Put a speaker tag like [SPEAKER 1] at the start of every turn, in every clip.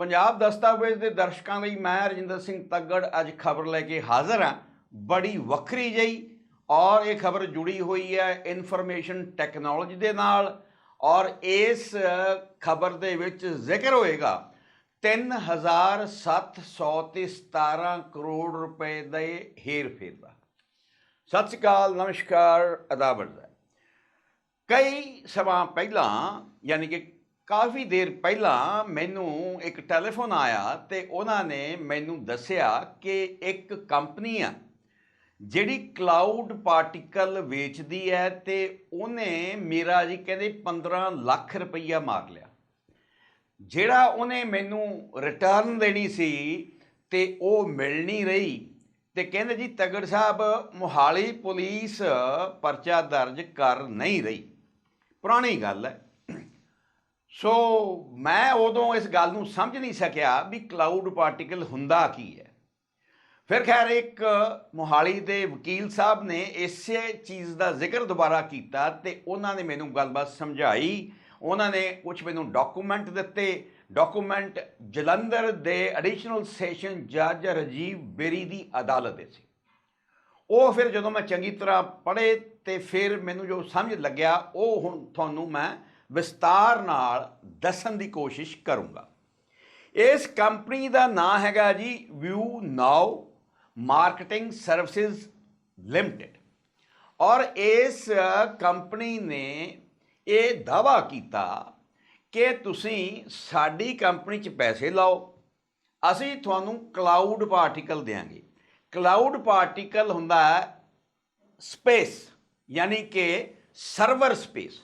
[SPEAKER 1] ਪੰਜਾਬ ਦਸਤਾਵੇਜ਼ ਦੇ ਦਰਸ਼ਕਾਂ ਲਈ ਮੈਂ ਰਜਿੰਦਰ ਸਿੰਘ ਤੱਗੜ ਅੱਜ ਖਬਰ ਲੈ ਕੇ ਹਾਜ਼ਰ ਹਾਂ। ਬੜੀ ਵੱਖਰੀ ਜਿਹੀ ਔਰ ਇਹ ਖਬਰ ਜੁੜੀ ਹੋਈ ਹੈ ਇਨਫੋਰਮੇਸ਼ਨ ਟੈਕਨੋਲੋਜੀ ਦੇ ਨਾਲ ਔਰ ਇਸ ਖਬਰ ਦੇ ਵਿੱਚ ਜ਼ਿਕਰ ਹੋਏਗਾ 3717 ਕਰੋੜ ਰੁਪਏ ਦੇ ਹੇਰਫੇਰ ਦਾ। ਸਤਿ ਸ਼੍ਰੀ ਅਕਾਲ, ਨਮਸਕਾਰ ਅਦਾਬਰ ਦਾ ਕਈ ਸਮਾਂ ਪਹਿਲਾਂ, ਯਾਨੀ ਕਿ ਕਾਫੀ ਦੇਰ ਪਹਿਲਾਂ ਮੈਨੂੰ ਇੱਕ ਟੈਲੀਫੋਨ ਆਇਆ ਤੇ ਉਹਨਾਂ ਨੇ ਮੈਨੂੰ ਦੱਸਿਆ ਕਿ ਇੱਕ ਕੰਪਨੀ ਆ, ਜਿਹੜੀ ਕਲਾਊਡ ਪਾਰਟੀਕਲ ਵੇਚਦੀ ਹੈ ਤੇ ਉਹਨੇ ਮੇਰਾ ਜੀ ਕਹਿੰਦੇ 15 ਲੱਖ ਰੁਪਈਆ ਮਾਰ ਲਿਆ। ਜਿਹੜਾ ਉਹਨੇ ਮੈਨੂੰ ਰਿਟਰਨ ਦੇਣੀ ਸੀ ਤੇ ਉਹ ਮਿਲ ਨਹੀਂ ਰਹੀ ਤੇ ਕਹਿੰਦੇ ਜੀ ਤਗੜ ਸਾਹਿਬ, ਮੋਹਾਲੀ ਪੁਲਿਸ ਪਰਚਾ ਦਰਜ ਕਰ ਨਹੀਂ ਰਹੀ। ਪੁਰਾਣੀ ਗੱਲ ਹੈ। ਸੋ ਮੈਂ ਉਦੋਂ ਇਸ ਗੱਲ ਨੂੰ ਸਮਝ ਨਹੀਂ ਸਕਿਆ ਵੀ ਕਲਾਊਡ ਪਾਰਟੀਕਲ ਹੁੰਦਾ ਕੀ ਹੈ। ਫਿਰ ਖੈਰ ਇੱਕ ਮੋਹਾਲੀ ਦੇ ਵਕੀਲ ਸਾਹਿਬ ਨੇ ਇਸੇ ਚੀਜ਼ ਦਾ ਜ਼ਿਕਰ ਦੁਬਾਰਾ ਕੀਤਾ ਤੇ ਉਹਨਾਂ ਨੇ ਮੈਨੂੰ ਗੱਲਬਾਤ ਸਮਝਾਈ। ਉਹਨਾਂ ਨੇ ਕੁਝ ਮੈਨੂੰ ਡਾਕੂਮੈਂਟ ਦਿੱਤੇ। ਡਾਕੂਮੈਂਟ ਜਲੰਧਰ ਦੇ ਐਡੀਸ਼ਨਲ ਸੈਸ਼ਨ ਜੱਜ ਰਾਜੀਵ ਬੇਰੀ ਦੀ ਅਦਾਲਤ ਦੇ ਸੀ। ਉਹ ਫਿਰ ਜਦੋਂ ਮੈਂ ਚੰਗੀ ਤਰ੍ਹਾਂ ਪੜ੍ਹੇ ਤੇ ਫਿਰ ਮੈਨੂੰ ਜੋ ਸਮਝ ਲੱਗਿਆ, ਉਹ ਹੁਣ ਤੁਹਾਨੂੰ ਮੈਂ ਵਿਸਤਾਰ ਨਾਲ ਦੱਸਣ ਦੀ ਕੋਸ਼ਿਸ਼ ਕਰੂੰਗਾ। ਇਸ ਕੰਪਨੀ ਦਾ ਨਾਮ ਹੈਗਾ ਜੀ View Now marketing services limited. ਔਰ ਇਸ ਕੰਪਨੀ ਨੇ ਇਹ ਦਾਵਾ ਕੀਤਾ ਕਿ ਤੁਸੀਂ ਸਾਡੀ ਕੰਪਨੀ 'ਚ ਪੈਸੇ ਲਾਓ, ਅਸੀਂ ਤੁਹਾਨੂੰ ਕਲਾਊਡ ਪਾਰਟੀਕਲ ਦੇਵਾਂਗੇ ਕਲਾਊਡ ਪਾਰਟੀਕਲ ਹੁੰਦਾ ਹੈ ਸਪੇਸ, ਯਾਨੀ ਕਿ ਸਰਵਰ ਸਪੇਸ।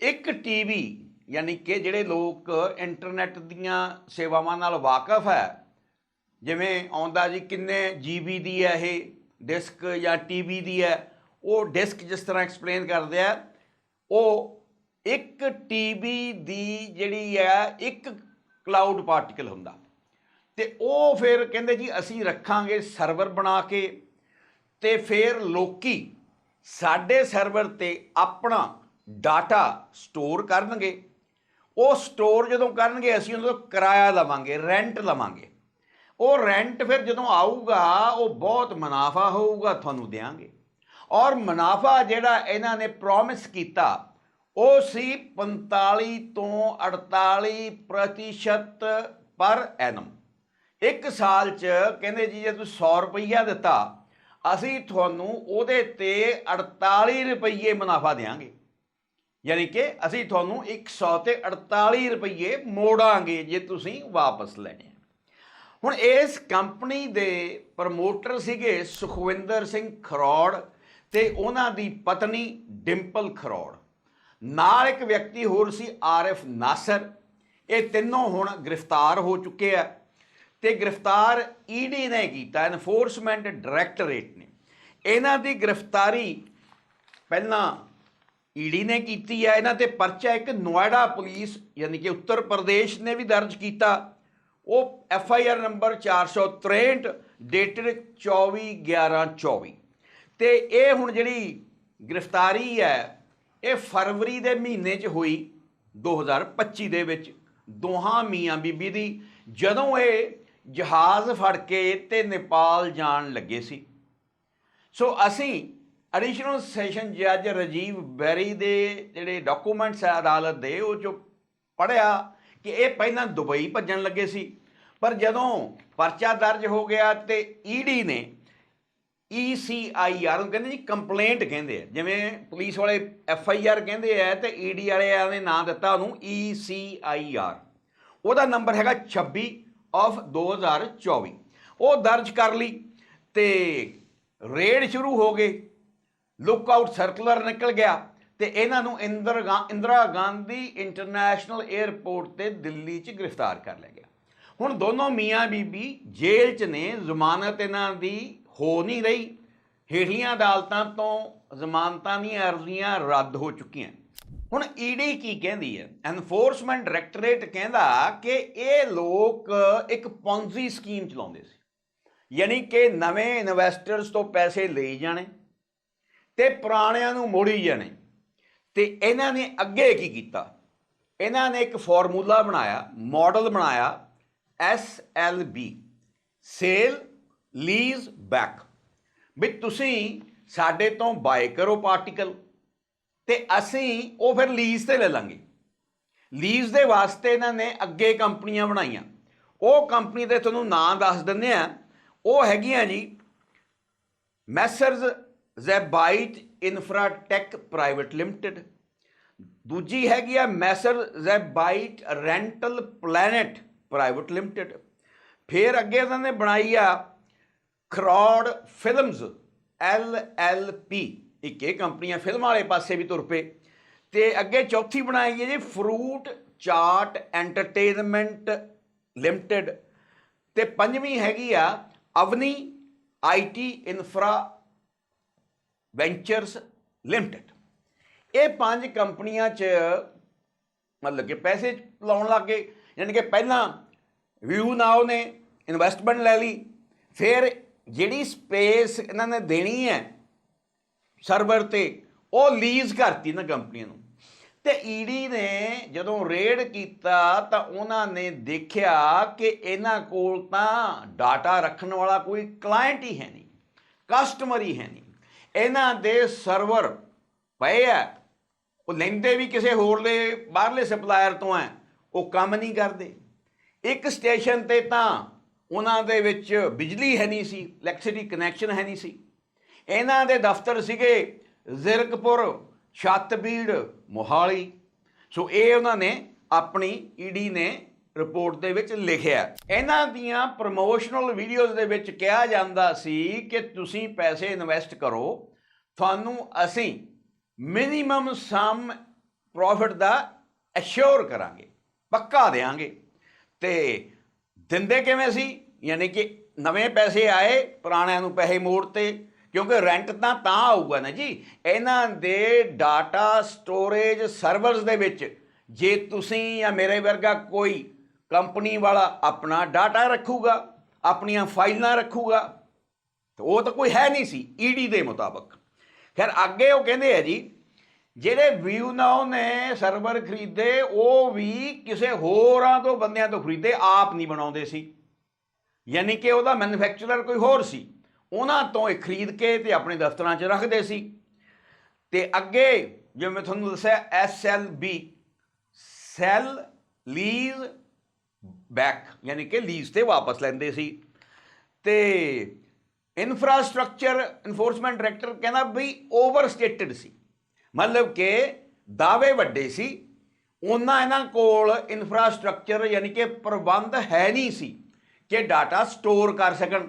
[SPEAKER 1] ਇੱਕ ਟੀਵੀ, ਯਾਨੀ ਕਿ ਜਿਹੜੇ ਲੋਕ ਇੰਟਰਨੈਟ ਦੀਆਂ ਸੇਵਾਵਾਂ ਨਾਲ ਵਾਕਿਫ ਹੈ, ਜਿਵੇਂ ਆਉਂਦਾ ਜੀ ਕਿੰਨੇ ਜੀਬੀ ਦੀ ਹੈ ਇਹ ਡਿਸਕ ਜਾਂ ਟੀਵੀ ਦੀ ਹੈ, ਉਹ ਡਿਸਕ ਜਿਸ ਤਰ੍ਹਾਂ ਐਕਸਪਲੇਨ ਕਰਦੇ ਆ, ਉਹ ਇੱਕ ਟੀਬੀ ਦੀ ਜਿਹੜੀ ਹੈ ਇੱਕ ਕਲਾਊਡ ਪਾਰਟੀਕਲ ਹੁੰਦਾ। ਤੇ ਉਹ ਫਿਰ ਕਹਿੰਦੇ ਜੀ ਅਸੀਂ ਰੱਖਾਂਗੇ ਸਰਵਰ ਬਣਾ ਕੇ ਤੇ ਫਿਰ ਲੋਕੀ ਸਾਡੇ ਸਰਵਰ ਤੇ ਆਪਣਾ ਡਾਟਾ ਸਟੋਰ ਕਰਨਗੇ। ਉਹ ਸਟੋਰ ਜਦੋਂ ਕਰਨਗੇ, ਅਸੀਂ ਉਹਨਾਂ ਤੋਂ ਕਿਰਾਇਆ ਲਵਾਂਗੇ, ਰੈਂਟ ਲਵਾਂਗੇ। ਉਹ ਰੈਂਟ ਫਿਰ ਜਦੋਂ ਆਊਗਾ, ਉਹ ਬਹੁਤ ਮੁਨਾਫਾ ਹੋਊਗਾ, ਤੁਹਾਨੂੰ ਦੇਾਂਗੇ ਔਰ ਮੁਨਾਫਾ ਜਿਹੜਾ ਇਹਨਾਂ ਨੇ ਪ੍ਰੋਮਿਸ ਕੀਤਾ, ਉਹ ਸੀ 45 ਤੋਂ 48 ਪ੍ਰਤੀਸ਼ਤ ਪਰ ਐਨਮ। ਇੱਕ ਸਾਲ ਚ ਕਹਿੰਦੇ ਜੀ, ਜੇ ਤੁਸੀਂ 100 ਰੁਪਈਆ ਦਿੱਤਾ, ਅਸੀਂ ਤੁਹਾਨੂੰ ਉਹਦੇ ਤੇ 48 ਰੁਪਈਏ ਮੁਨਾਫਾ ਦੇਾਂਗੇ ਯਾਨੀ ਕਿ ਅਸੀਂ ਤੁਹਾਨੂੰ 100 ਤੇ 48 ਰੁਪਈਏ ਮੋੜਾਂਗੇ ਜੇ ਤੁਸੀਂ ਵਾਪਸ ਲੈਣੇ ਹੁਣ ਇਸ ਕੰਪਨੀ ਦੇ ਪ੍ਰਮੋਟਰ ਸੀਗੇ ਸੁਖਵਿੰਦਰ ਸਿੰਘ ਖਰੋੜ ਤੇ ਉਹਨਾਂ ਦੀ ਪਤਨੀ ਡਿੰਪਲ ਖਰੋੜ। ਨਾਲ ਇੱਕ ਵਿਅਕਤੀ ਹੋਰ ਸੀ ਆਰਿਫ ਨਾਸਰ। ਇਹ ਤਿੰਨੋਂ ਹੁਣ ਗ੍ਰਿਫਤਾਰ ਹੋ ਚੁੱਕੇ ਆ ਤੇ ਗ੍ਰਿਫਤਾਰ ਈਡੀ ਨੇ ਕੀਤਾ ਐਨਫੋਰਸਮੈਂਟ ਡਾਇਰੈਕਟੋਰੇਟ ਨੇ। ਇਹਨਾਂ ਦੀ ਗ੍ਰਿਫਤਾਰੀ ਪਹਿਲਾਂ ਈਡੀ ਨੇ ਕੀਤੀ ਹੈ, ਇਹਨਾਂ ਤੇ ਪਰਚਾ ਇੱਕ ਨੋਇਡਾ ਪੁਲਿਸ ਯਾਨੀ ਕਿ ਉੱਤਰ ਪ੍ਰਦੇਸ਼ ਨੇ ਵੀ ਦਰਜ ਕੀਤਾ। ਉਹ F I R number 463 dated 24/11/24 ਤੇ ਇਹ ਹੁਣ ਜਿਹੜੀ ਗ੍ਰਿਫਤਾਰੀ ਹੈ, ਇਹ ਫਰਵਰੀ ਦੇ ਮਹੀਨੇ 'ਚ ਹੋਈ 2025 ਦੇ ਵਿੱਚ। ਦੋਹਾਂ ਮੀਆਂ ਬੀਬੀ ਦੀ, ਜਦੋਂ ਇਹ ਜਹਾਜ਼ ਫੜ ਕੇ ਤੇ ਨੇਪਾਲ ਜਾਣ ਲੱਗੇ ਸੀ। ਸੋ ਅਸੀਂ ਐਡੀਸ਼ਨਲ ਸੈਸ਼ਨ ਜੱਜ ਰਾਜੀਵ ਬੈਰੀ ਦੇ ਜਿਹੜੇ ਡਾਕੂਮੈਂਟਸ ਹੈ ਅਦਾਲਤ ਦੇ, ਉਹ 'ਚੋਂ ਪੜਿਆ ਕਿ ਇਹ ਪਹਿਲਾਂ ਦੁਬਈ ਭੱਜਣ ਲੱਗੇ ਸੀ। ਪਰ ਜਦੋਂ ਪਰਚਾ ਦਰਜ ਹੋ ਗਿਆ ਤੇ ਈਡੀ ਨੇ E ECIR ਨੂੰ ਕਹਿੰਦੇ ਜੀ ਕੰਪਲੇਂਟ ਕਹਿੰਦੇ ਆ। ਜਿਵੇਂ ਪੁਲਿਸ ਵਾਲੇ ਐਫ ਆਈ ਆਰ ਕਹਿੰਦੇ ਆ ਤੇ ਈਡੀ ਵਾਲਿਆਂ ਨੇ ਨਾਂ ਦਿੱਤਾ ਉਹਨੂੰ E ECIR ਉਹਦਾ ਨੰਬਰ ਹੈਗਾ 26 ਆਫ 2024 ਉਹ ਦਰਜ ਕਰ ਲਈ ਤੇ ਰੇਡ ਸ਼ੁਰੂ ਹੋ ਗਏ। ਲੁੱਕ ਆਊਟ ਸਰਕੂਲਰ ਨਿਕਲ ਗਿਆ। ਤੇ ਇਹਨਾਂ ਨੂੰ ਇੰਦਰ ਗਾ- ਇੰਦਰਾ ਗਾਂਧੀ ਇੰਟਰਨੈਸ਼ਨਲ 에ਅਰਪੋਰਟ ਤੇ ਦਿੱਲੀ 'ਚ ਗ੍ਰਿਫਤਾਰ ਕਰ ਲਿਆ ਗਿਆ। ਹੁਣ ਦੋਨੋਂ ਮੀਆਂ ਬੀਬੀ ਜੇਲ੍ਹ 'ਚ ਨੇ, ਜ਼ਮਾਨਤ ਇਹਨਾਂ ਦੀ ਹੋ ਨਹੀਂ ਰਹੀ। ਹੇਠਲੀਆਂ ਅਦਾਲਤਾਂ ਤੋਂ ਜ਼ਮਾਨਤਾਂ ਦੀਆਂ ਅਰਜ਼ੀਆਂ ਰੱਦ ਹੋ ਚੁੱਕੀਆਂ। ਹੁਣ ਈਡੀ ਕੀ ਕਹਿੰਦੀ ਹੈ? ਐਨਫੋਰਸਮੈਂਟ ਡਾਇਰੈਕਟੋਰੇਟ ਕਹਿੰਦਾ ਕਿ ਇਹ ਲੋਕ ਇੱਕ ਪੌਂਜ਼ੀ ਸਕੀਮ ਚਲਾਉਂਦੇ ਸੀ। ਯਾਨੀ ਕਿ ਨਵੇਂ ਇਨਵੈਸਟਰਸ ਤੋਂ ਪੈਸੇ ਲਈ ਜਾਣੇ। ਤੇ ਪੁਰਾਣਿਆਂ ਨੂੰ ਮੋੜੀ ਜਾਣੇ ਤੇ ਇਹਨਾਂ ਨੇ ਅੱਗੇ ਕੀ ਕੀਤਾ? ਇਹਨਾਂ ਨੇ ਇੱਕ ਫਾਰਮੂਲਾ ਬਣਾਇਆ, ਮਾਡਲ ਬਣਾਇਆ, S L B, sale lease back. ਵੀ ਤੁਸੀਂ ਸਾਡੇ ਤੋਂ ਬਾਏ ਕਰੋ ਪਾਰਟੀਕਲ ਤੇ ਅਸੀਂ ਉਹ ਫਿਰ ਲੀਜ਼ ਤੇ ਲੈ ਲਾਂਗੇ। ਲੀਜ਼ ਦੇ ਵਾਸਤੇ ਇਹਨਾਂ ਨੇ ਅੱਗੇ ਕੰਪਨੀਆਂ ਬਣਾਈਆਂ। ਉਹ ਕੰਪਨੀ ਦੇ ਤੁਹਾਨੂੰ ਨਾਂ ਦੱਸ ਦਿੰਦੇ ਆ। ਉਹ ਹੈਗੀਆਂ ਜੀ Messrs Zebyte Infratech Private Limited ਦੂਜੀ ਹੈਗੀ ਆ Messrs Zebyte Rental Planet Private Limited ਫਿਰ ਅੱਗੇ ਇਹਨਾਂ ਨੇ ਬਣਾਈ ਆ Kharod films L L P. ਇੱਕ ਇਹ ਕੰਪਨੀਆਂ ਫਿਲਮਾਂ ਵਾਲੇ ਪਾਸੇ ਵੀ ਤੁਰ ਪਏ। ਤੇ ਅੱਗੇ ਚੌਥੀ ਬਣਾਈ ਹੈ ਜੀ ਫਰੂਟ ਚਾਟ ਐਂਟਰਟੇਨਮੈਂਟ ਲਿਮਟਿਡ ਤੇ ਪੰਜਵੀਂ ਹੈਗੀ ਆ Avni IT Infra Ventures Limited ਇਹ ਪੰਜ ਕੰਪਨੀਆਂ 'ਚ ਮਤਲਬ ਕਿ ਪੈਸੇ ਲਾਉਣ ਲੱਗੇ ਯਾਨੀ ਕਿ ਪਹਿਲਾਂ ਵਿਊ ਨਾਓ ਨੇ ਇਨਵੈਸਟਮੈਂਟ ਲੈ ਲਈ। ਫਿਰ ਜਿਹੜੀ ਸਪੇਸ ਇਹਨਾਂ ਨੇ ਦੇਣੀ ਹੈ ਸਰਵਰ ਤੇ, ਉਹ ਲੀਜ਼ ਕਰਤੀ ਨਾ ਕੰਪਨੀਆਂ ਨੂੰ। ਤੇ ਈਡੀ ਨੇ ਜਦੋਂ ਰੇਡ ਕੀਤਾ, ਤਾਂ ਉਹਨਾਂ ਨੇ ਦੇਖਿਆ ਕਿ ਇਹਨਾਂ ਕੋਲ ਤਾਂ ਡਾਟਾ ਰੱਖਣ ਵਾਲਾ ਕੋਈ ਕਲਾਇੰਟ ਹੀ ਹੈ ਨਹੀਂ ਕਸਟਮਰ ਹੀ ਹੈ ਨਹੀਂ। ਇਹਨਾਂ ਦੇ ਸਰਵਰ ਪਏ ਆ। ਉਹ ਲੈਂਦੇ ਵੀ ਕਿਸੇ ਹੋਰ ਦੇ ਬਾਹਰਲੇ ਸਪਲਾਇਰ ਤੋਂ ਆ। ਉਹ ਕੰਮ ਨਹੀਂ ਕਰਦੇ। ਇੱਕ ਸਟੇਸ਼ਨ ਤੇ ਤਾਂ ਉਹਨਾਂ ਦੇ ਵਿੱਚ ਬਿਜਲੀ ਹੈ ਨਹੀਂ ਸੀ ਇਲੈਕਟ੍ਰਿਸਿਟੀ ਕਨੈਕਸ਼ਨ ਹੈ ਨਹੀਂ ਸੀ। ਇਹਨਾਂ ਦੇ ਦਫ਼ਤਰ ਸੀਗੇ ਜ਼ਿਰਕਪੁਰ, ਛੱਤਬੀੜ, ਮੋਹਾਲੀ। ਸੋ ਇਹ ਉਹਨਾਂ ਨੇ ਆਪਣੀ ਈਡੀ ਨੇ ਰਿਪੋਰਟ ਦੇ ਵਿੱਚ ਲਿਖਿਆ ਇਹਨਾਂ ਦੀਆਂ ਪ੍ਰੋਮੋਸ਼ਨਲ ਵੀਡੀਓਜ਼ ਦੇ ਵਿੱਚ ਕਿਹਾ ਜਾਂਦਾ ਸੀ ਕਿ ਤੁਸੀਂ ਪੈਸੇ ਇਨਵੈਸਟ ਕਰੋ, ਤੁਹਾਨੂੰ ਅਸੀਂ ਮਿਨੀਮਮ ਸਮ ਪ੍ਰੋਫਿਟ ਦਾ ਅਸ਼ੋਰ ਕਰਾਂਗੇ, ਪੱਕਾ ਦੇਾਂਗੇ ਤੇ ਦਿੰਦੇ ਕਿਵੇਂ ਸੀ? ਯਾਨੀ ਕਿ ਨਵੇਂ ਪੈਸੇ ਆਏ, ਪੁਰਾਣਿਆਂ ਨੂੰ ਪੈਸੇ ਮੋੜਤੇ, ਕਿਉਂਕਿ ਰੈਂਟ ਤਾਂ ਤਾਂ ਆਊਗਾ ਨਾ ਜੀ। ਇਹਨਾਂ ਦੇ ਡਾਟਾ ਸਟੋਰੇਜ ਸਰਵਰਸ ਦੇ ਵਿੱਚ ਜੇ ਤੁਸੀਂ ਜਾਂ ਮੇਰੇ ਵਰਗਾ ਕੋਈ ਕੰਪਨੀ ਵਾਲਾ ਆਪਣਾ ਡਾਟਾ ਰੱਖੂਗਾ, ਆਪਣੀਆਂ ਫਾਈਲਾਂ ਰੱਖੂਗਾ, ਤੇ ਉਹ ਤਾਂ ਕੋਈ ਹੈ ਨਹੀਂ ਸੀ, ਈਡੀ ਦੇ ਮੁਤਾਬਕ। ਖੈਰ, ਅੱਗੇ ਉਹ ਕਹਿੰਦੇ ਆ ਜੀ, ਜਿਹੜੇ ਵਿਊ ਨਾਓ ਨੇ ਸਰਵਰ ਖਰੀਦੇ, ਉਹ ਵੀ ਕਿਸੇ ਹੋਰਾਂ ਤੋਂ, ਬੰਦਿਆਂ ਤੋਂ ਖਰੀਦੇ, ਆਪ ਨਹੀਂ ਬਣਾਉਂਦੇ ਸੀ। ਯਾਨੀ ਕਿ ਉਹਦਾ ਮੈਨੂਫੈਕਚਰਰ ਕੋਈ ਹੋਰ ਸੀ। ਉਹਨਾਂ ਤੋਂ ਇਹ ਖਰੀਦ ਕੇ ਤੇ ਆਪਣੇ ਦਫ਼ਤਰਾਂ 'ਚ ਰੱਖਦੇ ਸੀ। ਤੇ ਅੱਗੇ ਜਿਵੇਂ ਮੈਂ ਤੁਹਾਨੂੰ ਦੱਸਿਆ ਐਸਐਲਬੀ ਸੈਲ ਲੀਜ਼ ਬੈਕ ਯਾਨੀ ਕਿ ਲੀਜ਼ ਤੇ ਵਾਪਸ ਲੈਂਦੇ ਸੀ। ਤੇ ਇਨਫਰਾਸਟ੍ਰਕਚਰ ਇਨਫੋਰਸਮੈਂਟ ਡਾਇਰੈਕਟਰ ਕਹਿੰਦਾ ਵੀ ਓਵਰਸਟੇਟਡ ਸੀ। ਮਤਲਬ ਕਿ ਦਾਅਵੇ ਵੱਡੇ ਸੀ। ਉਹਨਾਂ ਇਹਨਾਂ ਕੋਲ ਇਨਫਰਾਸਟ੍ਰਕਚਰ ਯਾਨੀ ਕਿ ਪ੍ਰਬੰਧ ਹੈ ਨਹੀਂ ਸੀ ਕਿ ਡਾਟਾ ਸਟੋਰ ਕਰ ਸਕਣ।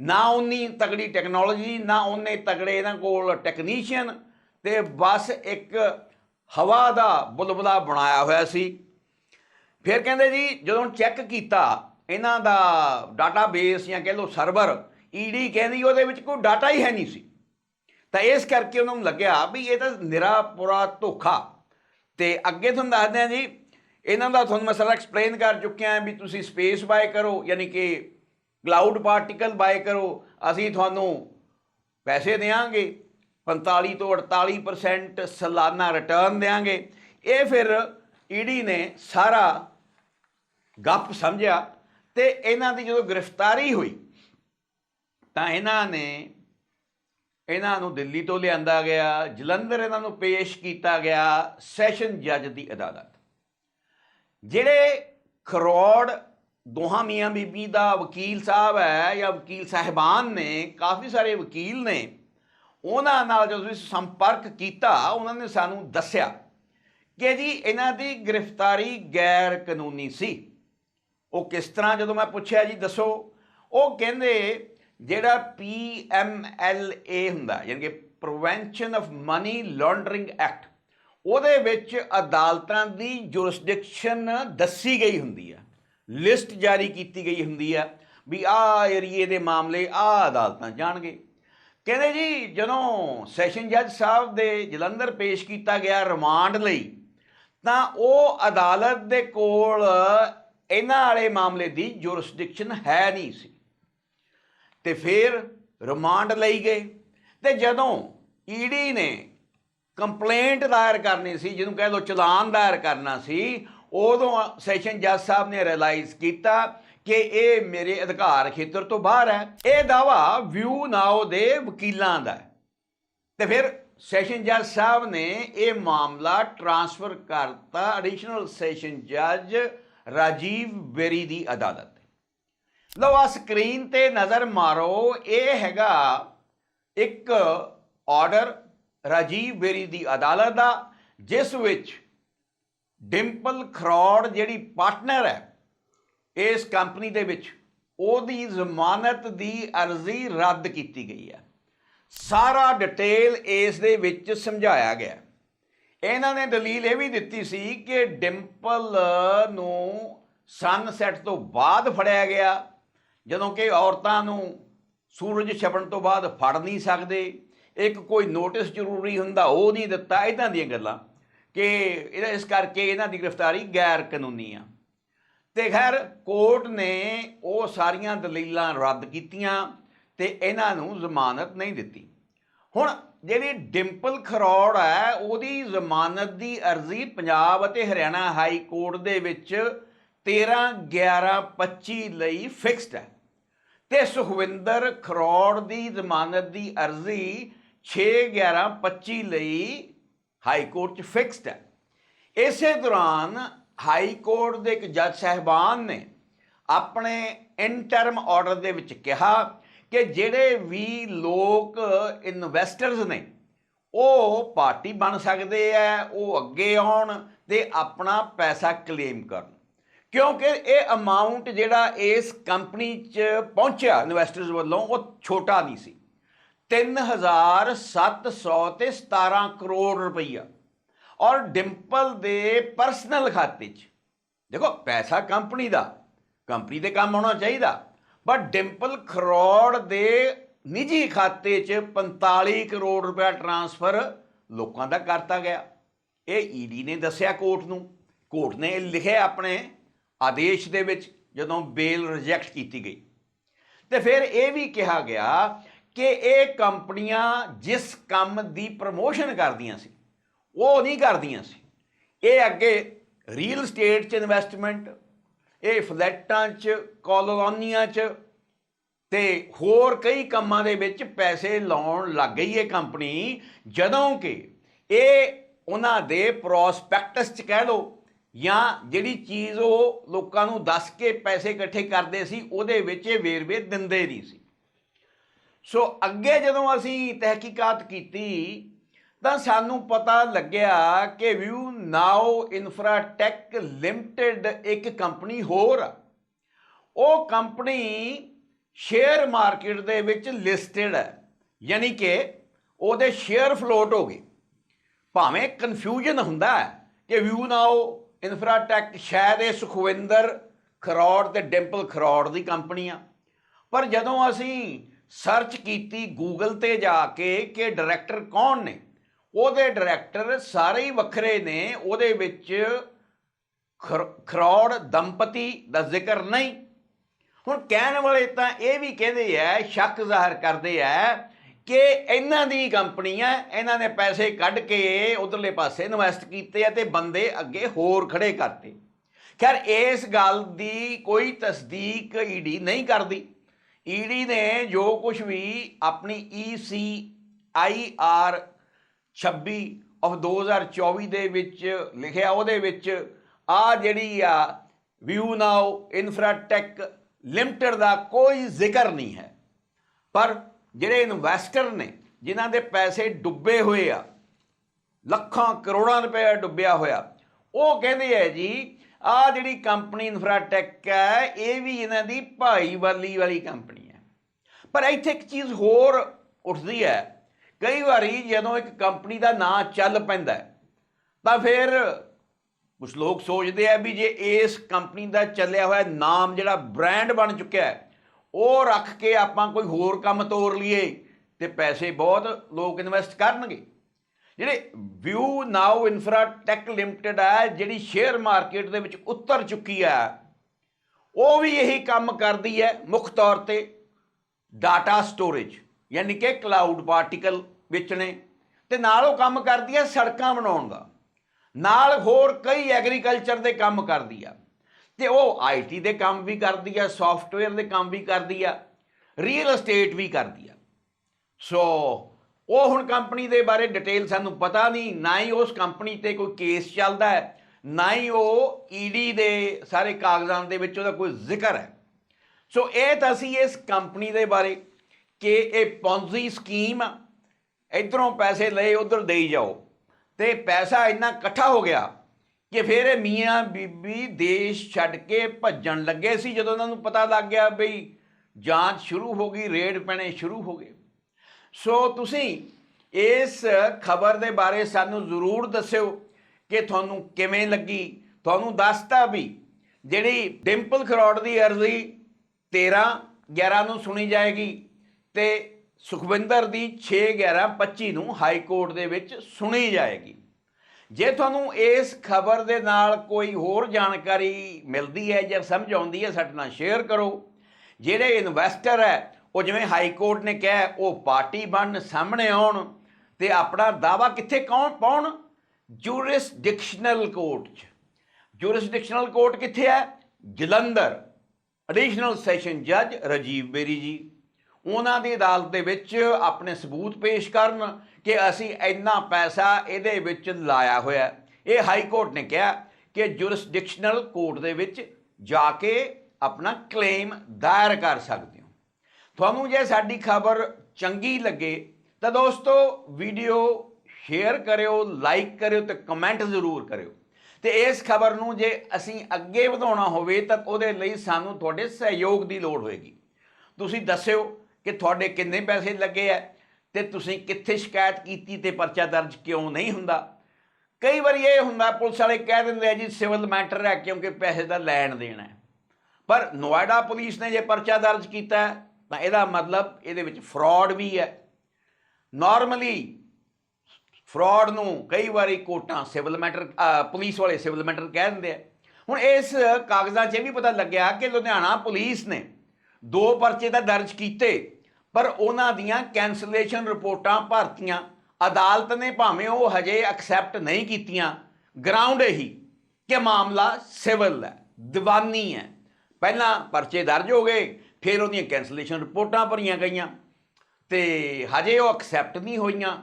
[SPEAKER 1] ਨਾ ਉਨੀ ਤਗੜੀ ਟੈਕਨੋਲੋਜੀ ਨਾ ਉਹਨੇ ਤਗੜੇ ਇਹਨਾਂ ਕੋਲ ਟੈਕਨੀਸ਼ੀਅਨ ਤੇ ਬਸ ਇੱਕ ਹਵਾ ਦਾ ਬੁਲਬੁਲਾ ਬਣਾਇਆ ਹੋਇਆ ਸੀ। ਫਿਰ ਕਹਿੰਦੇ ਜੀ, ਜਦੋਂ ਚੈੱਕ ਕੀਤਾ, ਇਹਨਾਂ ਦਾ ਡਾਟਾਬੇਸ ਜਾਂ ਕਹਿ ਲਓ ਸਰਵਰ ਈਡੀ ਕਹਿੰਦੀ ਉਹਦੇ ਵਿੱਚ ਕੋਈ ਡਾਟਾ ਹੀ ਹੈ ਨਹੀਂ ਸੀ। ਤਾਂ ਇਸ ਕਰਕੇ ਉਹਨਾਂ ਨੂੰ ਲੱਗਿਆ ਵੀ ਇਹ ਤਾਂ ਨਿਰਾ ਪੁਰਾ ਧੋਖਾ। ਤੇ ਅੱਗੇ ਤੁਹਾਨੂੰ ਦੱਸਦੇ ਆ ਜੀ, ਇਹਨਾਂ ਦਾ ਤੁਹਾਨੂੰ ਮਸਲਾ ਐਕਸਪਲੇਨ ਕਰ ਚੁੱਕਿਆ ਵੀ ਤੁਸੀਂ ਸਪੇਸ ਬਾਏ ਕਰੋ, ਯਾਨੀ ਕਿ ਕਲਾਊਡ ਪਾਰਟੀਕਲ ਬਾਏ ਕਰੋ, ਅਸੀਂ ਤੁਹਾਨੂੰ ਪੈਸੇ ਦੇਵਾਂਗੇ 45 ਤੋਂ 48% ਸਾਲਾਨਾ ਰਿਟਰਨ ਦੇਵਾਂਗੇ ਇਹ ਫਿਰ ਈਡੀ ਨੇ ਸਾਰਾ ਗੱਪ ਸਮਝਿਆ ਤੇ ਇਹਨਾਂ ਦੀ ਜਦੋਂ ਗ੍ਰਿਫਤਾਰੀ ਹੋਈ, ਤਾਂ ਇਹਨਾਂ ਨੇ ਇਹਨਾਂ ਨੂੰ ਦਿੱਲੀ ਤੋਂ ਲਿਆਂਦਾ ਗਿਆ, ਜਲੰਧਰ ਇਹਨਾਂ ਨੂੰ ਪੇਸ਼ ਕੀਤਾ ਗਿਆ ਸੈਸ਼ਨ ਜੱਜ ਦੀ ਅਦਾਲਤ। ਜਿਹੜੇ ਖਰੋੜ ਦੋਹਾਂ ਮੀਆਂ ਬੀਬੀ ਦਾ ਵਕੀਲ ਸਾਹਿਬ ਹੈ ਜਾਂ ਵਕੀਲ ਸਾਹਿਬਾਨ ਨੇ, ਕਾਫੀ ਸਾਰੇ ਵਕੀਲ ਨੇ, ਉਹਨਾਂ ਨਾਲ ਜਦੋਂ ਅਸੀਂ ਸੰਪਰਕ ਕੀਤਾ, ਉਹਨਾਂ ਨੇ ਸਾਨੂੰ ਦੱਸਿਆ ਕਿ ਜੀ ਇਹਨਾਂ ਦੀ ਗ੍ਰਿਫਤਾਰੀ ਗੈਰ ਕਾਨੂੰਨੀ ਸੀ। ਉਹ ਕਿਸ ਤਰ੍ਹਾਂ ਜਦੋਂ ਮੈਂ ਪੁੱਛਿਆ ਜੀ, ਦੱਸੋ। ਉਹ ਕਹਿੰਦੇ ਜਿਹੜਾ PMLA ਹੁੰਦਾ, ਯਾਨੀ ਕਿ prevention of money laundering act ਉਹਦੇ ਵਿੱਚ ਅਦਾਲਤਾਂ ਦੀ ਜੁਰਿਸਡਿਕਸ਼ਨ ਦੱਸੀ ਗਈ ਹੁੰਦੀ ਆ। ਲਿਸਟ ਜਾਰੀ ਕੀਤੀ ਗਈ ਹੁੰਦੀ ਆ ਵੀ ਆ ਏਰੀਏ ਦੇ ਮਾਮਲੇ ਆ ਅਦਾਲਤਾਂ ਜਾਣਗੇ। ਕਹਿੰਦੇ ਜੀ, ਜਦੋਂ ਸੈਸ਼ਨ ਜੱਜ ਸਾਹਿਬ ਦੇ ਜਲੰਧਰ ਪੇਸ਼ ਕੀਤਾ ਗਿਆ ਰਿਮਾਂਡ ਲਈ, ਤਾਂ ਉਹ ਅਦਾਲਤ ਦੇ ਕੋਲ ਇਹਨਾਂ ਵਾਲੇ ਮਾਮਲੇ ਦੀ ਜੁਰਿਸਡਿਕਸ਼ਨ ਹੈ ਨਹੀਂ ਸੀ। ਤੇ ਫਿਰ ਰਿਮਾਂਡ ਲਈ ਗਏ। ਤੇ ਜਦੋਂ ਈਡੀ ਨੇ ਕੰਪਲੇਂਟ ਦਾਇਰ ਕਰਨੀ ਸੀ, ਜਿਹਨੂੰ ਕਹਿ ਲੋ ਚਲਾਨ ਦਾਇਰ ਕਰਨਾ ਸੀ, ਉਦੋਂ ਸੈਸ਼ਨ ਜੱਜ ਸਾਹਿਬ ਨੇ ਰਿਅਲਾਈਜ਼ ਕੀਤਾ ਕਿ ਇਹ ਮੇਰੇ ਅਧਿਕਾਰ ਖੇਤਰ ਤੋਂ ਬਾਹਰ ਹੈ। ਇਹ ਦਾਵਾ ਵਿਊ ਨਾਓ ਦੇ ਵਕੀਲਾਂ ਦਾ ਹੈ। ਤੇ ਫਿਰ ਸੈਸ਼ਨ ਜੱਜ ਸਾਹਿਬ ਨੇ ਇਹ ਮਾਮਲਾ ਟਰਾਂਸਫਰ ਕਰਤਾ। ਐਡੀਸ਼ਨਲ ਸੈਸ਼ਨ ਜੱਜ ਰਾਜੀਵ ਬੇਰੀ ਦੀ ਅਦਾਲਤ ਲਓ ਆ ਸਕਰੀਨ ਤੇ ਨਜ਼ਰ ਮਾਰੋ, ਇਹ ਹੈਗਾ ਇੱਕ ਆਰਡਰ ਰਾਜੀਵ ਬੇਰੀ ਦੀ ਅਦਾਲਤ ਦਾ, ਜਿਸ ਵਿੱਚ ਡਿੰਪਲ ਖਰੋੜ ਜਿਹੜੀ ਪਾਰਟਨਰ ਹੈ, ਇਸ ਕੰਪਨੀ ਦੇ ਵਿੱਚ ਉਹਦੀ ਜ਼ਮਾਨਤ ਦੀ ਅਰਜ਼ੀ ਰੱਦ ਕੀਤੀ ਗਈ ਹੈ। ਸਾਰਾ ਡਿਟੇਲ ਇਸ ਦੇ ਵਿੱਚ ਸਮਝਾਇਆ ਗਿਆ। ਇਹਨਾਂ ਨੇ ਦਲੀਲ ਇਹ ਵੀ ਦਿੱਤੀ ਸੀ ਕਿ ਡਿੰਪਲ ਨੂੰ ਸਨਸੈਟ ਤੋਂ ਬਾਅਦ ਫੜਿਆ ਗਿਆ, ਜਦੋਂ ਕਿ ਔਰਤਾਂ ਨੂੰ ਸੂਰਜ ਛਪਣ ਤੋਂ ਬਾਅਦ ਫੜ ਨਹੀਂ ਸਕਦੇ। ਇੱਕ ਕੋਈ ਨੋਟਿਸ ਜ਼ਰੂਰੀ ਹੁੰਦਾ, ਉਹ ਨਹੀਂ ਦਿੱਤਾ। ਇਦਾਂ ਦੀਆਂ ਗੱਲਾਂ ਕਿ ਇਹਦਾ ਇਸ ਕਰਕੇ ਇਹਨਾਂ ਦੀ ਗ੍ਰਿਫਤਾਰੀ ਗੈਰ ਕਾਨੂੰਨੀ ਆ। ਤੇ ਖੈਰ, ਕੋਰਟ ਨੇ ਉਹ ਸਾਰੀਆਂ ਦਲੀਲਾਂ ਰੱਦ ਕੀਤੀਆਂ ਤੇ ਇਹਨਾਂ ਨੂੰ ਜ਼ਮਾਨਤ ਨਹੀਂ ਦਿੱਤੀ। ਹੁਣ ਜਿਹੜੀ ਡਿੰਪਲ ਖਰੋੜ ਹੈ, ਉਹਦੀ ਜ਼ਮਾਨਤ ਦੀ ਅਰਜ਼ੀ ਪੰਜਾਬ ਅਤੇ ਹਰਿਆਣਾ ਹਾਈ ਕੋਰਟ ਦੇ ਵਿੱਚ 13 11 25 ਲਈ ਫਿਕਸਡ ਹੈ। ਤੇ ਸੁਖਵਿੰਦਰ ਖਰੋੜ ਦੀ ਜ਼ਮਾਨਤ ਦੀ ਅਰਜ਼ੀ 6 11 25 ਲਈ ਹਾਈ ਕੋਰਟ 'ਚ ਫਿਕਸਡ ਹੈ। ਇਸੇ ਦੌਰਾਨ ਹਾਈ ਕੋਰਟ ਦੇ ਇੱਕ ਜੱਜ ਸਹਿਬਾਨ ਨੇ ਆਪਣੇ ਇੰਟਰਮ ਆਰਡਰ ਦੇ ਵਿੱਚ ਕਿਹਾ ਕਿ ਜਿਹੜੇ ਵੀ ਲੋਕ ਇਨਵੈਸਟਰਸ ਨੇ, ਉਹ ਪਾਰਟੀ ਬਣ ਸਕਦੇ ਆ ਉਹ ਅੱਗੇ ਆਉਣ ਤੇ ਆਪਣਾ ਪੈਸਾ ਕਲੇਮ ਕਰਨ। ਕਿਉਂਕਿ ਇਹ ਅਮਾਉਂਟ ਜਿਹੜਾ ਇਸ ਕੰਪਨੀ 'ਚ ਪਹੁੰਚਿਆ ਇਨਵੈਸਟਰਸ ਵੱਲੋਂ, ਉਹ ਛੋਟਾ ਨਹੀਂ ਸੀ। 3700 ਤੇ 17 ਕਰੋੜ ਰੁਪਈਆ। ਔਰ ਡਿੰਪਲ ਦੇ ਪਰਸਨਲ ਖਾਤੇ 'ਚ। ਦੇਖੋ, ਪੈਸਾ ਕੰਪਨੀ ਦਾ। ਕੰਪਨੀ ਦੇ ਕੰਮ ਹੋਣਾ ਚਾਹੀਦਾ। ਬਟ ਡਿੰਪਲ ਖਰੋੜ ਦੇ ਨਿੱਜੀ ਖਾਤੇ 'ਚ 45 ਕਰੋੜ ਰੁਪਏ ਟ੍ਰਾਂਸਫਰ ਲੋਕਾਂ ਦਾ ਕਰਤਾ ਗਿਆ। ਇਹ ਈਡੀ ਨੇ ਦੱਸਿਆ ਕੋਰਟ ਨੂੰ। ਕੋਰਟ ਨੇ ਲਿਖਿਆ ਆਪਣੇ ਆਦੇਸ਼ ਦੇ ਵਿੱਚ ਜਦੋਂ ਬੇਲ ਰਿਜੈਕਟ ਕੀਤੀ ਗਈ। ਤੇ ਫਿਰ ਇਹ ਵੀ ਕਿਹਾ ਗਿਆ ਕਿ ਇਹ ਕੰਪਨੀਆਂ ਜਿਸ ਕੰਮ ਦੀ ਪ੍ਰਮੋਸ਼ਨ ਕਰਦੀਆਂ ਸੀ, ਉਹ ਨਹੀਂ ਕਰਦੀਆਂ ਸੀ। ਇਹ ਅੱਗੇ ਰੀਅਲ ਸਟੇਟ 'ਚ ਇਨਵੈਸਟਮੈਂਟ ਇਹ ਫਲੈਟਾਂ 'ਚ, ਕਾਲੋਨੀਆਂ 'ਚ ਤੇ ਹੋਰ ਕਈ ਕੰਮਾਂ ਦੇ ਵਿੱਚ ਪੈਸੇ ਲਾਉਣ ਲੱਗ ਗਈ ਇਹ ਕੰਪਨੀ, ਜਦੋਂ ਕਿ ਇਹ ਉਹਨਾਂ ਦੇ ਪ੍ਰੋਸਪੈਕਟਸ 'ਚ ਕਹਿ ਲਓ ਜਾਂ ਜਿਹੜੀ ਚੀਜ਼ ਉਹ ਲੋਕਾਂ ਨੂੰ ਦੱਸ ਕੇ ਪੈਸੇ ਇਕੱਠੇ ਕਰਦੇ ਸੀ, ਉਹਦੇ ਵਿੱਚ ਇਹ ਵੇਰਵੇ ਦਿੰਦੇ ਨਹੀਂ ਸੀ। ਸੋ ਅੱਗੇ ਜਦੋਂ ਅਸੀਂ ਤਹਿਕੀਕਾਤ ਕੀਤੀ ਤਾਂ ਸਾਨੂੰ ਪਤਾ ਲੱਗਿਆ ਕਿ ਵਿਊ ਨਾਓ ਇਨਫਰਾਟੈਕ ਲਿਮਟਿਡ ਇੱਕ ਕੰਪਨੀ ਹੋਰ ਆ। ਉਹ ਕੰਪਨੀ ਸ਼ੇਅਰ ਮਾਰਕੀਟ ਦੇ ਵਿੱਚ ਲਿਸਟਡ ਹੈ, ਯਾਨੀ ਕਿ ਉਹਦੇ ਸ਼ੇਅਰ ਫਲੋਟ ਹੋ ਗਏ। ਭਾਵੇਂ ਕਨਫਿਊਜ਼ਨ ਹੁੰਦਾ ਹੈ ਕਿ ਵਿਊ ਨਾਓ ਇਨਫਰਾਟੈਕ ਸ਼ਾਇਦ ਇਹ ਸੁਖਵਿੰਦਰ ਖਰੋੜ ਤੇ ਡਿੰਪਲ ਖਰੋੜ ਦੀ ਕੰਪਨੀ ਆ। ਪਰ ਜਦੋਂ ਅਸੀਂ ਸਰਚ ਕੀਤੀ ਗੂਗਲ ਤੇ ਜਾ ਕੇ ਕਿ ਡਾਇਰੈਕਟਰ ਕੌਣ ਨੇ ਉਹਦੇ ਡਾਇਰੈਕਟਰ ਸਾਰੇ ਹੀ ਵੱਖਰੇ ਨੇ, ਉਹਦੇ ਵਿੱਚ ਖਰ- ਖਰੋੜ, ਦੰਪਤੀ ਦਾ ਜ਼ਿਕਰ ਨਹੀਂ। ਹੁਣ ਕਹਿਣ ਵਾਲੇ ਤਾਂ ਇਹ ਵੀ ਕਹਿੰਦੇ ਆ, ਸ਼ੱਕ ਜ਼ਾਹਰ ਕਰਦੇ ਆ ਕਿ ਇਹਨਾਂ ਦੀ ਕੰਪਨੀ ਆ ਇਹਨਾਂ ਨੇ ਪੈਸੇ ਕੱਢ ਕੇ ਉਧਰਲੇ ਪਾਸੇ ਇਨਵੈਸਟ ਕੀਤੇ ਆ ਤੇ ਬੰਦੇ ਅੱਗੇ ਹੋਰ ਖੜੇ ਕਰਤੇ। ਖੈਰ, ਇਸ ਗੱਲ ਦੀ ਕੋਈ ਤਸਦੀਕ ਈਡੀ ਨਹੀਂ ਕਰਦੀ। ਈਡੀ ਨੇ ਜੋ ਕੁਝ ਵੀ ਆਪਣੀ E ਈਸੀ ਆਈਆਰ 26 ਆਫ 2024 ਦੇ ਵਿੱਚ ਲਿਖਿਆ, ਉਹਦੇ ਵਿੱਚ ਆ ਜਿਹੜੀ ਆ ਵਿਊ ਨਾਓ ਇਨਫਰਾਟੈਕ ਲਿਮਟਿਡ ਦਾ ਕੋਈ ਜ਼ਿਕਰ ਨਹੀਂ ਹੈ। ਪਰ ਜਿਹੜੇ ਇਨਵੈਸਟਰ ਨੇ, ਜਿਨ੍ਹਾਂ ਦੇ ਪੈਸੇ ਡੁੱਬੇ ਹੋਏ ਆ, ਲੱਖਾਂ ਕਰੋੜਾਂ ਰੁਪਏ ਡੁੱਬਿਆ ਹੋਇਆ, ਉਹ ਕਹਿੰਦੇ ਆ ਜੀ, ਆ ਜਿਹੜੀ ਕੰਪਨੀ ਇਨਫਰਾਟੈਕ ਹੈ, ਇਹ ਵੀ ਇਹਨਾਂ ਦੀ ਭਾਈਵਾਲੀ ਵਾਲੀ ਕੰਪਨੀ ਹੈ। ਪਰ ਇੱਥੇ ਇੱਕ ਚੀਜ਼ ਹੋਰ ਉੱਠਦੀ ਹੈ ਕਈ ਵਾਰੀ ਜਦੋਂ ਇੱਕ ਕੰਪਨੀ ਦਾ ਨਾਂ ਚੱਲ ਪੈਂਦਾ ਤਾਂ ਫਿਰ ਕੁਝ ਲੋਕ ਸੋਚਦੇ ਆ ਵੀ ਜੇ ਇਸ ਕੰਪਨੀ ਦਾ ਚੱਲਿਆ ਹੋਇਆ ਨਾਮ ਜਿਹੜਾ ਬ੍ਰਾਂਡ ਬਣ ਚੁੱਕਿਆ ਹੈ, ਉਹ ਰੱਖ ਕੇ ਆਪਾਂ ਕੋਈ ਹੋਰ ਕੰਮ ਤੋਰ ਲਈਏ ਤੇ ਪੈਸੇ ਬਹੁਤ ਲੋਕ ਇਨਵੈਸਟ ਕਰਨਗੇ। ਜਿਹੜੇ ਵਿਊ ਨਾਓ ਇਨਫਰਾਟੈਕ ਲਿਮਟਿਡ ਹੈ ਜਿਹੜੀ ਸ਼ੇਅਰ ਮਾਰਕੀਟ ਦੇ ਵਿੱਚ ਉਤਰ ਚੁੱਕੀ ਹੈ ਉਹ ਵੀ ਇਹੀ ਕੰਮ ਕਰਦੀ ਹੈ ਮੁੱਖ ਤੌਰ ਤੇ ਡਾਟਾ ਸਟੋਰੇਜ ਯਾਨੀ ਕਿ ਕਲਾਊਡ ਪਾਰਟੀਕਲ ਵੇਚਣੇ। ਤੇ ਨਾਲ ਉਹ ਕੰਮ ਕਰਦੀ ਹੈ ਸੜਕਾਂ ਬਣਾਉਣ ਦਾ। ਨਾਲ ਹੋਰ ਕਈ ਐਗਰੀਕਲਚਰ ਦੇ ਕੰਮ ਕਰਦੀ ਆ। ਤੇ ਉਹ ਆਈਟੀ ਦੇ ਕੰਮ ਵੀ ਕਰਦੀ ਆ ਸੌਫਟਵੇਅਰ ਦੇ ਕੰਮ ਵੀ ਕਰਦੀ ਆ ਰੀਅਲ ਏਸਟੇਟ ਵੀ ਕਰਦੀ ਆ। ਸੋ ਉਹ ਹੁਣ ਕੰਪਨੀ ਦੇ ਬਾਰੇ ਡਿਟੇਲ ਸਾਨੂੰ ਪਤਾ ਨਹੀਂ, ਨਾ ਹੀ ਉਸ ਕੰਪਨੀ ਤੇ ਕੋਈ ਕੇਸ ਚੱਲਦਾ ਹੈ, ਨਾ ਹੀ ਉਹ ਈਡੀ ਦੇ ਸਾਰੇ ਕਾਗਜ਼ਾਂ ਦੇ ਵਿੱਚ ਉਹਦਾ ਕੋਈ ਜ਼ਿਕਰ ਹੈ। ਸੋ ਇਹ ਤਾਂ ਅਸੀਂ ਇਸ ਕੰਪਨੀ ਦੇ ਬਾਰੇ ਕਿ ਇਹ ਪੌਂਜ਼ੀ ਸਕੀਮ ਆ ਇਧਰੋਂ ਪੈਸੇ ਲਏ, ਉਧਰ ਦੇਈ ਜਾਓ। ਤੇ ਪੈਸਾ ਇੰਨਾ ਇਕੱਠਾ ਹੋ ਗਿਆ ਕਿ ਫਿਰ ਇਹ ਮੀਆਂ ਬੀਬੀ ਦੇਸ਼ ਛੱਡ ਕੇ ਭੱਜਣ ਲੱਗੇ ਸੀ, ਜਦੋਂ ਉਹਨਾਂ ਨੂੰ ਪਤਾ ਲੱਗ ਗਿਆ ਬਈ ਜਾਂਚ ਸ਼ੁਰੂ ਹੋ ਗਈ, ਰੇਡ ਪੈਣੇ ਸ਼ੁਰੂ ਹੋ ਗਏ। ਸੋ ਤੁਸੀਂ ਇਸ ਖਬਰ ਦੇ ਬਾਰੇ ਸਾਨੂੰ ਜ਼ਰੂਰ ਦੱਸਿਓ ਕਿ ਤੁਹਾਨੂੰ ਕਿਵੇਂ ਲੱਗੀ। ਤੁਹਾਨੂੰ ਦੱਸਤਾ ਵੀ ਜਿਹੜੀ ਡਿੰਪਲ ਖਰੋੜ ਦੀ ਅਰਜ਼ੀ 13 11 ਨੂੰ ਸੁਣੀ ਜਾਏਗੀ। ਤੇ ਸੁਖਵਿੰਦਰ ਦੀ 6 11 25 ਨੂੰ ਹਾਈ ਕੋਰਟ ਦੇ ਵਿੱਚ ਸੁਣੀ ਜਾਏਗੀ। ਜੇ ਤੁਹਾਨੂੰ ਇਸ ਖਬਰ ਦੇ ਨਾਲ ਕੋਈ ਹੋਰ ਜਾਣਕਾਰੀ ਮਿਲਦੀ ਹੈ ਜਾਂ ਸਮਝ ਆਉਂਦੀ ਹੈ, ਸਾਡੇ ਨਾਲ ਸ਼ੇਅਰ ਕਰੋ। ਜਿਹੜੇ ਇਨਵੈਸਟਰ ਹੈ, ਉਹ ਜਿਵੇਂ ਹਾਈ ਕੋਰਟ ਨੇ ਕਿਹਾ, ਉਹ ਪਾਰਟੀ ਬਣਨ ਸਾਹਮਣੇ ਆਉਣ ਤੇ ਆਪਣਾ ਦਾਵਾ ਕਿੱਥੇ ਕੌਣ ਪਾਉਣ? ਜੂਰਿਸਡਿਕਸ਼ਨਲ ਕੋਰਟ 'ਚ। ਜੂਰਿਸਡਿਕਸ਼ਨਲ ਕੋਰਟ ਕਿੱਥੇ ਹੈ? ਜਲੰਧਰ। ਐਡੀਸ਼ਨਲ ਸੈਸ਼ਨ ਜੱਜ ਰਾਜੀਵ ਬੇਰੀ ਜੀ। ਉਹਨਾਂ ਦੀ ਅਦਾਲਤ ਦੇ ਵਿੱਚ ਆਪਣੇ ਸਬੂਤ ਪੇਸ਼ ਕਰਨ ਕਿ ਅਸੀਂ ਇੰਨਾ ਪੈਸਾ ਇਹਦੇ ਵਿੱਚ ਲਾਇਆ ਹੋਇਆ ਇਹ ਹਾਈ ਕੋਰਟ ਨੇ ਕਿਹਾ ਕਿ ਜੁਰਿਸਡਿਕਸ਼ਨਲ ਕੋਰਟ ਦੇ ਵਿੱਚ ਜਾ ਕੇ ਆਪਣਾ ਕਲੇਮ ਦਾਇਰ ਕਰ ਸਕਦੇ ਹੋ। ਤੁਹਾਨੂੰ ਜੇ ਸਾਡੀ ਖਬਰ ਚੰਗੀ ਲੱਗੇ ਤਾਂ ਦੋਸਤੋ ਵੀਡੀਓ ਸ਼ੇਅਰ ਕਰਿਓ, ਲਾਈਕ ਕਰਿਓ ਤੇ ਕਮੈਂਟ ਜ਼ਰੂਰ ਕਰਿਓ। ਤੇ ਇਸ ਖਬਰ ਨੂੰ ਜੇ ਅਸੀਂ ਅੱਗੇ ਵਧਾਉਣਾ ਹੋਵੇ ਤਾਂ ਉਹਦੇ ਲਈ ਸਾਨੂੰ ਤੁਹਾਡੇ ਸਹਿਯੋਗ ਦੀ ਲੋੜ ਹੋਏਗੀ। ਤੁਸੀਂ ਦੱਸਿਓ ਕਿ ਤੁਹਾਡੇ ਕਿੰਨੇ ਪੈਸੇ ਲੱਗੇ ਆ ਤੇ ਤੁਸੀਂ ਕਿੱਥੇ ਸ਼ਿਕਾਇਤ ਕੀਤੀ ਤੇ ਪਰਚਾ ਦਰਜ ਕਿਉਂ ਨਹੀਂ ਹੁੰਦਾ? ਕਈ ਵਾਰੀ ਇਹ ਹੁੰਦਾ, ਪੁਲਿਸ ਵਾਲੇ ਕਹਿ ਦਿੰਦੇ ਆ ਜੀ, ਸਿਵਲ ਮੈਟਰ ਹੈ ਕਿਉਂਕਿ ਪੈਸੇ ਦਾ ਲੈਣ ਦੇਣ ਹੈ। ਪਰ ਨੋਇਡਾ ਪੁਲਿਸ ਨੇ ਜੇ ਪਰਚਾ ਦਰਜ ਕੀਤਾ ਤਾਂ ਇਹਦਾ ਮਤਲਬ ਇਹਦੇ ਵਿੱਚ ਫਰਾਡ ਵੀ ਹੈ। ਨਾਰਮਲੀ ਫਰਾਡ ਨੂੰ ਕਈ ਵਾਰੀ ਕੋਰਟਾਂ ਸਿਵਲ ਮੈਟਰ ਪੁਲਿਸ ਵਾਲੇ ਸਿਵਲ ਮੈਟਰ ਕਹਿ ਦਿੰਦੇ ਆ। ਹੁਣ ਇਸ ਕਾਗਜ਼ਾਂ 'ਚ ਇਹ ਵੀ ਪਤਾ ਲੱਗਿਆ ਕਿ ਲੁਧਿਆਣਾ ਪੁਲਿਸ ਨੇ ਦੋ ਪਰਚੇ ਤਾਂ ਦਰਜ ਕੀਤੇ। ਪਰ ਉਹਨਾਂ ਦੀਆਂ ਕੈਂਸਲੇਸ਼ਨ ਰਿਪੋਰਟਾਂ ਭਰਤੀਆਂ, ਅਦਾਲਤ ਨੇ ਭਾਵੇਂ ਉਹ ਹਜੇ ਐਕਸੈਪਟ ਨਹੀਂ ਕੀਤੀਆਂ ਗਰਾਊਂਡ ਇਹੀ ਕਿ ਮਾਮਲਾ ਸਿਵਲ ਹੈ, ਦੀਵਾਨੀ ਹੈ। ਪਹਿਲਾਂ ਪਰਚੇ ਦਰਜ ਹੋ ਗਏ, ਫਿਰ ਉਹਦੀਆਂ ਕੈਂਸਲੇਸ਼ਨ ਰਿਪੋਰਟਾਂ ਭਰੀਆਂ ਗਈਆਂ ਤੇ ਹਜੇ ਉਹ ਐਕਸੈਪਟ ਨਹੀਂ ਹੋਈਆਂ।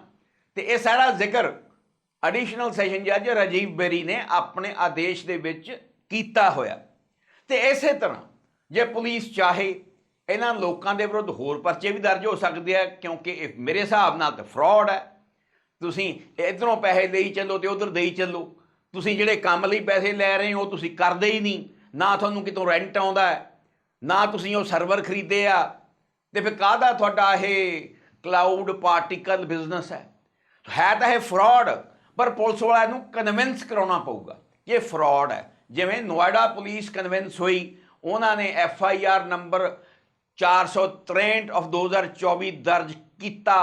[SPEAKER 1] ਤੇ ਇਹ ਸਾਰਾ ਜ਼ਿਕਰ ਐਡੀਸ਼ਨਲ ਸੈਸ਼ਨ ਜੱਜ ਰਾਜੀਵ ਬੇਰੀ ਨੇ ਆਪਣੇ ਆਦੇਸ਼ ਦੇ ਵਿੱਚ ਕੀਤਾ ਹੋਇਆ। ਤੇ ਇਸੇ ਤਰ੍ਹਾਂ ਜੇ ਪੁਲਿਸ ਚਾਹੇ ਇਹਨਾਂ ਲੋਕਾਂ ਦੇ ਵਿਰੁੱਧ ਹੋਰ ਪਰਚੇ ਵੀ ਦਰਜ ਹੋ ਸਕਦੇ ਆ, ਕਿਉਂਕਿ ਇਹ ਮੇਰੇ ਹਿਸਾਬ ਨਾਲ ਤਾਂ ਫਰਾਡ ਹੈ। ਤੁਸੀਂ ਇਧਰੋਂ ਪੈਸੇ ਲਈ ਚੱਲੋ ਤੇ ਉਧਰ ਦੇਈ ਚੱਲੋ। ਤੁਸੀਂ ਜਿਹੜੇ ਕੰਮ ਲਈ ਪੈਸੇ ਲੈ ਰਹੇ ਹੋ, ਤੁਸੀਂ ਕਰਦੇ ਹੀ ਨਹੀਂ। ਨਾ ਤੁਹਾਨੂੰ ਕਿਤੋਂ ਰੈਂਟ ਆਉਂਦਾ ਹੈ, ਨਾ ਤੁਸੀਂ ਉਹ ਸਰਵਰ ਖਰੀਦੇ ਆ। ਤੇ ਫਿਰ ਕਾਹਦਾ ਤੁਹਾਡਾ ਇਹ ਕਲਾਊਡ ਪਾਰਟੀਕਲ ਬਿਜ਼ਨਸ ਹੈ? ਹੈ ਤਾਂ ਇਹ ਫਰਾਡ ਪਰ ਪੁਲਿਸ ਵਾਲਿਆਂ ਨੂੰ ਕਨਵਿੰਸ ਕਰਾਉਣਾ ਪਊਗਾ ਇਹ ਫਰਾਡ ਹੈ। ਜਿਵੇਂ ਨੋਇਡਾ ਪੁਲਿਸ ਕਨਵਿੰਸ ਹੋਈ, ਉਹਨਾਂ ਨੇ F I R number 463 of 2024 ਦਰਜ ਕੀਤਾ,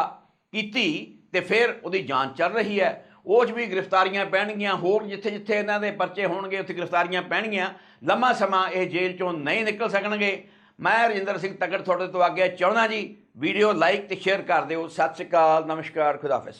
[SPEAKER 1] ਕੀਤੀ ਤੇ ਫਿਰ ਉਹਦੀ ਜਾਂਚ ਚੱਲ ਰਹੀ ਹੈ। ਉਹ 'ਚ ਵੀ ਗ੍ਰਿਫਤਾਰੀਆਂ ਪੈਣਗੀਆਂ, ਹੋਰ ਜਿੱਥੇ ਜਿੱਥੇ ਇਹਨਾਂ ਦੇ ਪਰਚੇ ਹੋਣਗੇ, ਉੱਥੇ ਗ੍ਰਿਫਤਾਰੀਆਂ ਪੈਣਗੀਆਂ। ਲੰਮਾ ਸਮਾਂ ਇਹ ਜੇਲ੍ਹ ਚੋਂ ਨਹੀਂ ਨਿਕਲ ਸਕਣਗੇ। ਮੈਂ ਰਜਿੰਦਰ ਸਿੰਘ ਤਗੜ ਤੁਹਾਡੇ ਤੋਂ ਆਗਿਆ ਚਾਹੁੰਦਾ ਜੀ। ਵੀਡੀਓ ਲਾਈਕ ਤੇ ਸ਼ੇਅਰ ਕਰ ਦਿਓ। ਸਤਿ ਸ਼੍ਰੀ ਅਕਾਲ, ਨਮਸਕਾਰ ਖੁਦਾਫਿਜ਼